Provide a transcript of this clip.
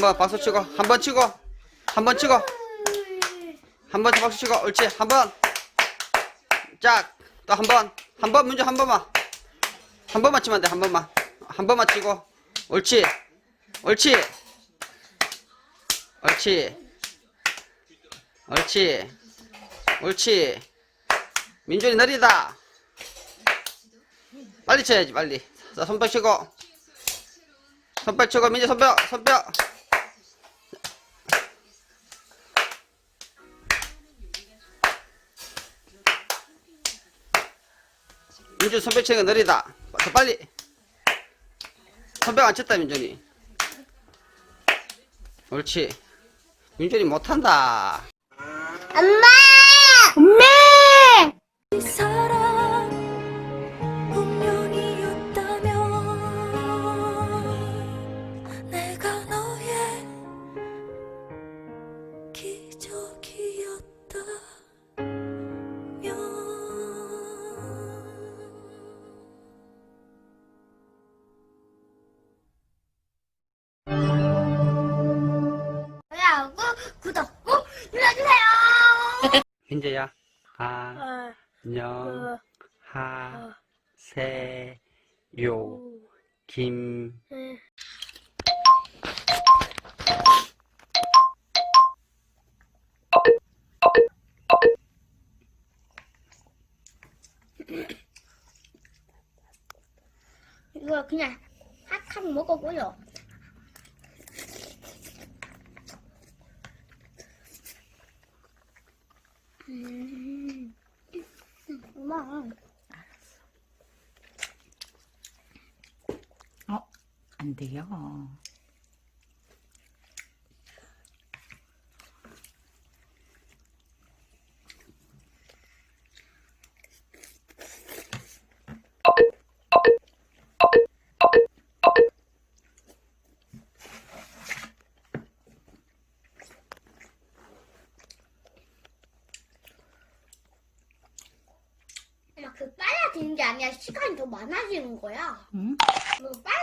한번 박수 치고 한 번 치고 한 번 치고 한 번 더 박수 치고 옳지 한번. 짝또 한 번 한 번 문제 한 번만. 한 번만 치면 돼한 번만. 한 번만 치고 옳지 옳지 옳지 옳지 옳지. 민준이 느리다. 빨리 쳐야지 빨리. 자 손뼉 치고. 손뼉 치고 민재 손뼉 손뼉 민준 손뼉 치는 거 느리다. 더 빨리. 손뼉 안 쳤다 민준이. 옳지. 민준이 못한다. 엄마! 엄마! 운명이었다면 내가 너 민재야. 안녕 하세요 김. 이거 그냥 핫한 먹어보여. 엄마. 어, 안 돼요. 많아지는 게 아니라 시간이 더 많아지는 거야. 응? 뭐 빨리.